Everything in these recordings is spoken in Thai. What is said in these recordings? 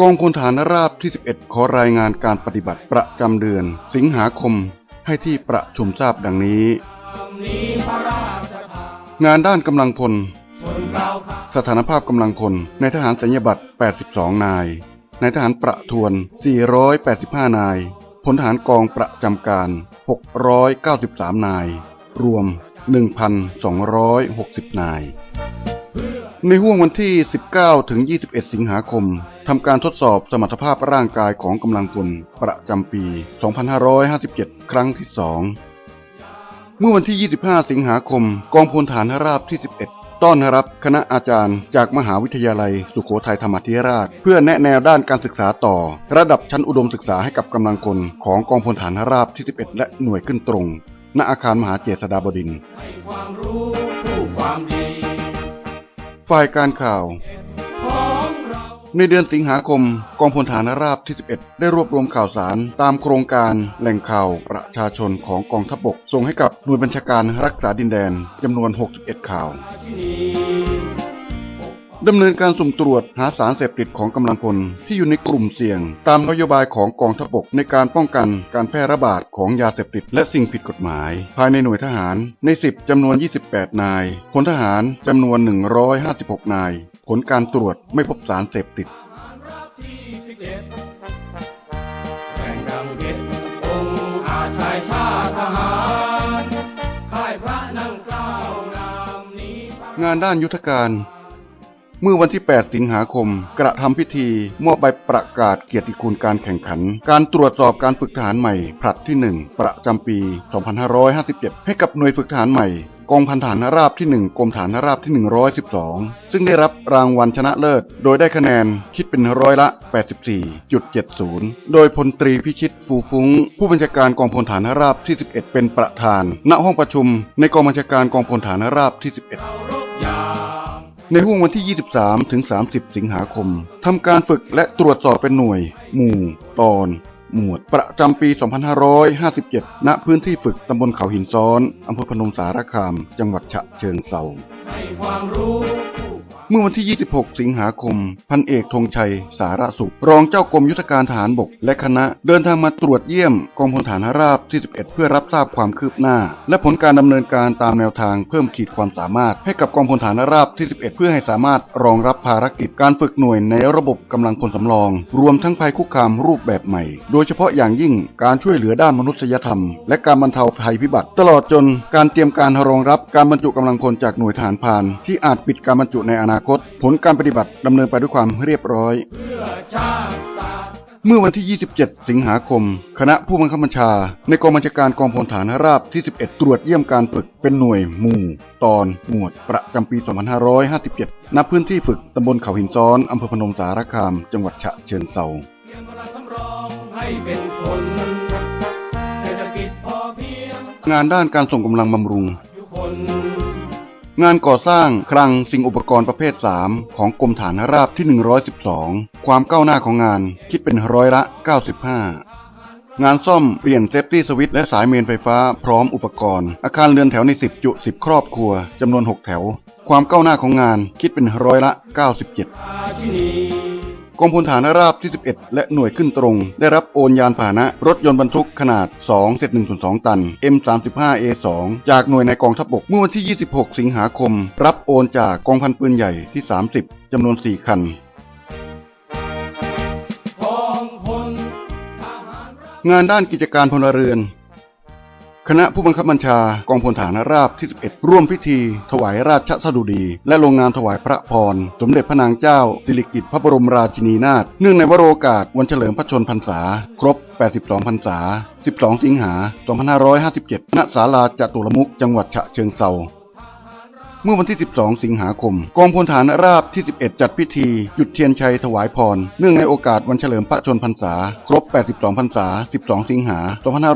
กองพลฐานราบที่ 11 ขอรายงานการปฏิบัติประจำเดือน สิงหาคมให้ที่ประชุมทราบดังนี้ งานด้านกำลังพล สถานภาพกำลังพลในทหารสัญญบัตร 82 นาย ในทหารประทวน 485 นาย พลทหารกองประจำการ 693 นาย รวม 1,260 นาย ในห่วงวันที่ 19 ถึง 21 สิงหาคม ทำการทดสอบสมรรถภาพร่างกายของกำลังพลประจำปี 2557 ครั้งที่ 2 เมื่อวันที่ 25 สิงหาคม กองพลฐานราบที่ 11 ต้อนรับคณะอาจารย์ จากมหาวิทยาลัย สุโขทัยธรรมธิราช เพื่อแนะแนวด้านการศึกษาต่อ ระดับชั้นอุดมศึกษาให้กับกำลังพลของกองพลฐานราบที่ 11 และหน่วยขึ้นตรง ณอาคารมหาเจษฎาบดินทร์ ฝ่ายการข่าว ในเดือนสิงหาคม กองพลฐานราบที่ 11 ได้รวบรวมข่าวสารตามโครงการแหล่งข่าวประชาชนของกองทัพบก ส่งให้กับหน่วยบัญชาการรักษาดินแดนจำนวน 61 ข่าว ดำเนินการสุ่มตรวจหาสารเสพติดของกำลังพลที่อยู่ในกลุ่มเสี่ยง ตามนโยบายของกองทัพบกในการป้องกันการแพร่ระบาดของยาเสพติดและสิ่งผิดกฎหมาย ภายในหน่วยทหารใน 10จำนวน 28 นายพลทหารจำนวน 156 นาย ผลการตรวจไม่พบสารเสพติดราสิบเอ็ดแข่งดังเพชายชาติทหารค่ายพระนั่งเกล้านามนี้งานด้านยุทธการ เมื่อวันที่ 8 สิงหาคม กระทำพิธีมอบใบประกาศเกียรติคุณการแข่งขัน การตรวจสอบการฝึกทหารใหม่ผลัดที่ 1 ประจำปี 2557 ให้กับหน่วยฝึกทหารใหม่กองพันฐานราบที่ 1กรมฐานราบที่ 112 ซึ่งได้รับรางวัลชนะเลิศ โดยได้คะแนนคิดเป็นร้อยละ 84.70 โดยพลตรีพิชิตฟูฟุ้ง ผู้บัญชาการกองพลฐานราบที่ 11 เป็นประธาน ณห้องประชุมในกองบัญชาการกองพลฐานราบที่ 11 ในห่วงวันที่ 23 ถึง 30 สิงหาคม ทำการฝึกและตรวจสอบเป็นหน่วย หมู่ ตอน หมวด ประจำปี 2557 ณ พื้นที่ฝึกตำบลเขาหินซ้อน อำเภอพนมสารคาม จังหวัดฉะเชิงเซาให้ความรู้ผู้ควา เมื่อวันที่ 26 สิงหาคม พันเอกธงชัย สารสุข รองเจ้ากรมยุทธการทหารบก และคณะเดินทางมาตรวจเยี่ยมกองพลฐานราบที่11เพื่อรับทราบความคืบหน้า และผลการดำเนินการตามแนวทางเพิ่มขีดความสามารถ ให้กับกองพลฐานราบที่11เพื่อให้สามารถรองรับภารกิจการฝึกหน่วยในระบบกำลังพลสำรอง รวมทั้งภัยคุกคามรูปแบบใหม่ โดยเฉพาะอย่างยิ่งการช่วยเหลือด้านมนุษยธรรม และการบรรเทาภัยพิบัติ ตลอดจนการเตรียมการรองรับการบรรจุกำลังพลจากหน่วยทหารพาน ที่อาจปิดการบรรจุในอนาคต ผลการปฏิบัติดำเนินไปด้วยความเรียบร้อย เมื่อวันที่ 27 สิงหาคม คณะผู้บังคับบัญชา ในกองบัญชาการกองพลฐานราบที่ 11 ตรวจเยี่ยมการฝึกเป็นหน่วยหมู่ ตอนหมวดประจำปี 2557 ณ พื้นที่ฝึกตำบลเขาหินซ้อนอำเภอพนมสารคาม จังหวัดฉะเชิงเซาเตรียมเวลางให้เงงานด้านการส่งกำลังบำรุงทุกคน งานก่อสร้างคลังสิ่งอุปกรณ์ประเภท 3 ของกรมฐานราบที่ 112 ความก้าวหน้าของงานคิดเป็นร้อยละ 95 งานซ่อมเปลี่ยนเซฟตี้สวิตช์และสายเมนไฟฟ้าพร้อมอุปกรณ์ อาคารเรือนแถวใน 10 จุ10 ครอบครัวจำนวน 6 แถว ความก้าวหน้าของงานคิดเป็นร้อยละ 97 กองพลฐานราบที่ 11 และหน่วยขึ้นตรง ได้รับโอนยานพาหนะ รถยนต์บรรทุกขนาด2เศษ1.2 ตัน M35A2 จากหน่วยในกองทัพบกเมื่อวันที่ 26 สิงหาคม รับโอนจากกองพันปืนใหญ่ที่ 30จำนวน 4 คันกองพลทหารงานด้านกิจการพลเรือน คณะผู้บังคับบัญชากองพลฐานราบที่ 11 ร่วมพิธี ถวายราชสดุดี และลงนามถวายพระพร สมเด็จพระนางเจ้าสิริกิติ์พระบรมราชินีนาถเนื่องในวโรกาสวันเฉลิมพระชนพรรษา ครบ 82 พรรษา 12 สิงหา 2557 ณ ศาลาจตุรมุกจังหวัดฉะเชิงเซา เมื่อวันที่ 12 สิงหาคม กองพลฐานราบที่ 11 จัดพิธี จุดเทียนชัยถวายพร เนื่องในโอกาสวันเฉลิมพระชนพรรษา ครบ 82 พรรษา 12 สิงหา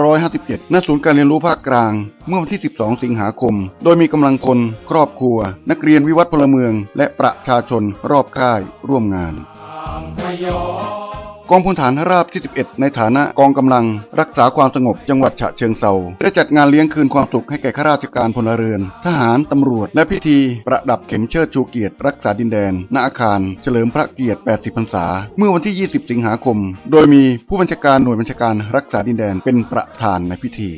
2557 ณ ศูนย์การเรียนรู้ภาคกลาง เมื่อวันที่ 12 สิงหาคม โดยมีกำลังพล ครอบครัว นักเรียนวิวัฒน์พลเมือง และประชาชนรอบค่ายร่วมงานตามทยอ กองพลฐานราบที่ 11 ในฐานะกองกำลัง รักษาความสงบจังหวัดฉะเชิงเซาได้จัดงานเลี้ยงคืนความสุขให้แก่ข้าราชการพลเรือน ทหารตำรวจ และพิธีประดับเข็มเชิดชูเกียรติรักษาดินแดน ณอาคาร เฉลิมพระเกียรติ 80 พรรษา เมื่อวันที่ 20 สิงหาคม โดยมีผู้บัญชาการหน่วยบัญชาการรักษาดินแดนเป็นประธานในพิธี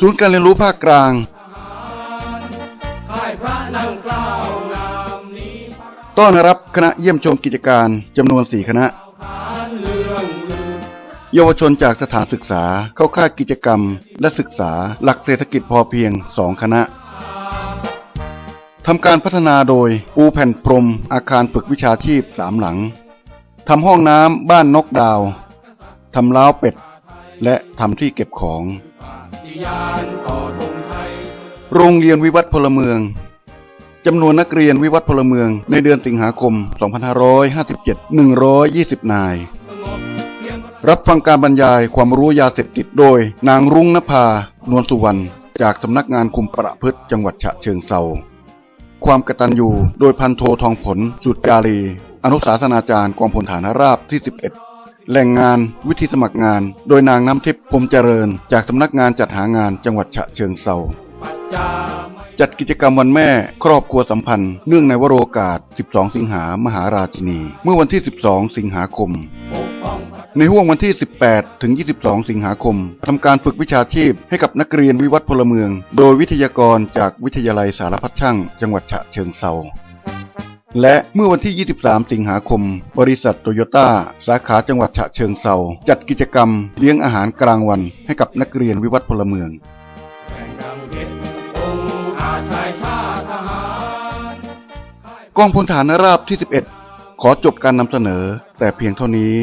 ศูนย์การเรียนรู้ภาคกลาง ต้อนรับคณะเยี่ยมชมกิจการจำนวน 4 คณะ เยาวชนจากสถานศึกษาเข้าค่ายกิจกรรม และศึกษาหลักเศรษฐกิจพอเพียง 2 คณะทำการพัฒนาโดยปูแผ่นพรมอาคารฝึกวิชาชีพ3หลังทำห้องน้ำบ้านนกดาวทำล้าวเป็ด และทำที่เก็บของ โรงเรียนวิวัฒน์พลเมือง จำนวนนักเรียนวิวัฒน์พลเมืองในเดือนสิงหาคม 2557 120 นาย รับฟังการบรรยายความรู้ยาเสพติดโดย นางรุ่งนภานวลสุวรรณจากสำนักงานคุมประพฤติจังหวัดฉะเชิงเซาความกระตัญญูโดยพันโททองผล สุดกาลีอนุสาสนาจารย์กองพลฐานราบที่ 11 แหล่งงานวิธีสมัครงาน โดยนางน้ำทิพย์พรมเจริญ จากสำนักงานจัดหางานจังหวัดฉะเชิงเซาปัจจา จัดกิจกรรมวันแม่ครอบครัวสัมพันธ์ เนื่องในวโรกาส 12 สิงหามหาราชินี เมื่อวันที่ 12 สิงหาคม ในห่วงวันที่ 18 ถึง 22 สิงหาคมทำการฝึกวิชาชีพให้กับนักเรียนวิวัฒน์พลเมือง โดยวิทยากรจากวิทยาลัยสารพัดช่าง จังหวัดฉะเชิงเซาและเมื่อวันที่ 23 สิงหาคม บริษัทโตโยต้า สาขาจังหวัดฉะเชิงเซาจัดกิจกรรมเลี้ยงอาหารกลางวันให้กับนักเรียนวิวัฒน์พลเมืองแรงงเพชรอง องพลฐานราบที่ 11 ขอจบการนำเสนอแต่เพียงเท่านี้